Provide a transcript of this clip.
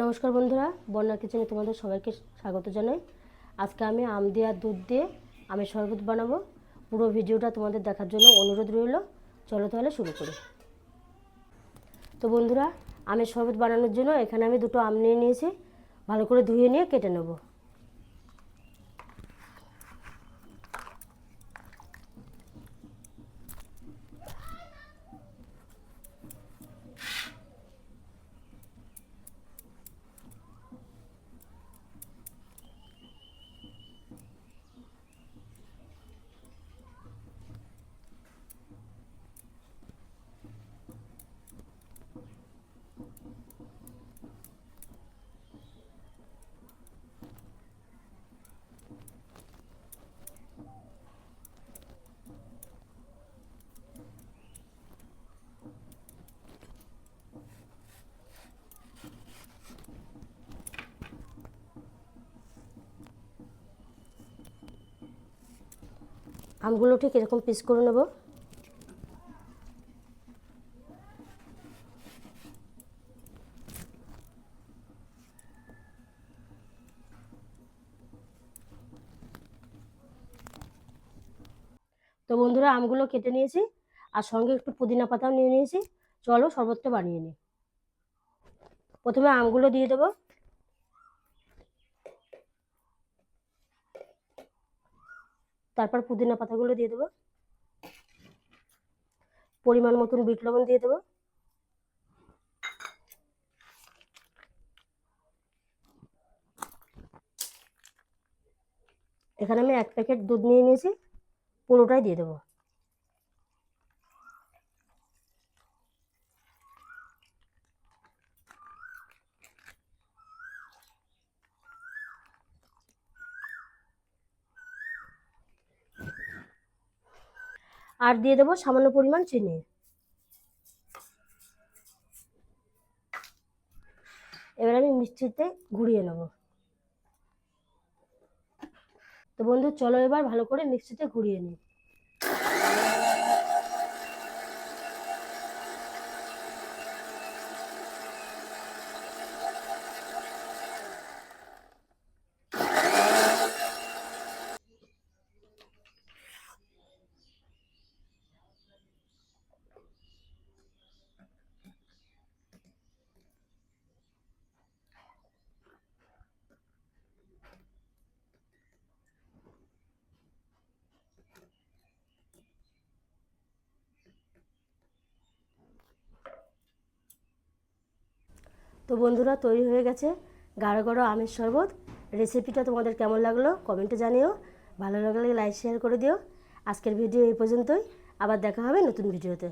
নমস্কার বন্ধুরা বন্যার কিচেনে তোমাদের সবাইকে স্বাগত জানাই। আজকে আমি আম দেওয়ার দুধ দিয়ে আমি শরবত বানাবো। পুরো ভিডিওটা তোমাদের দেখার জন্য অনুরোধ রইল। চলো তাহলে শুরু করি। তো বন্ধুরা, আমের শরবত বানানোর জন্য এখানে আমি দুটো আম নিয়ে নিয়েছি। ভালো করে ধুয়ে নিয়ে কেটে নেব। আমগুলো ঠিক এরকম পিস করে নেব। তো বন্ধুরা, আমগুলো কেটে নিয়েছি, আর সঙ্গে একটু পুদিনা পাতাও নিয়ে নিয়েছি। চলো শরবতটা বানিয়ে নিই। প্রথমে আমগুলো দিয়ে দেবো। তারপর পুদিনা পাতাগুলো দিয়ে দেবো। পরিমাণ মতন বিট লবণ দিয়ে দেবো। এখানে আমি এক প্যাকেট দুধ নিয়ে নিয়েছি, পুরোটাই দিয়ে দেবো। আর দিয়ে দেবো সামান্য পরিমাণ চিনি। এবার আমি মিষ্টিতে ঘুরিয়ে নেব। তো বন্ধু, চলো এবার ভালো করে মিক্সিতে ঘুরিয়ে নিই। তো বন্ধুরা, তৈরি হয়ে গেছে গাঢ় গাঢ় আমের শরবত। রেসিপিটা তোমাদের কেমন লাগল কমেন্টে জানিও। ভালো লাগলে লাইক শেয়ার করে দিও। আজকের ভিডিও এই পর্যন্তই। আবার দেখা হবে নতুন ভিডিওতে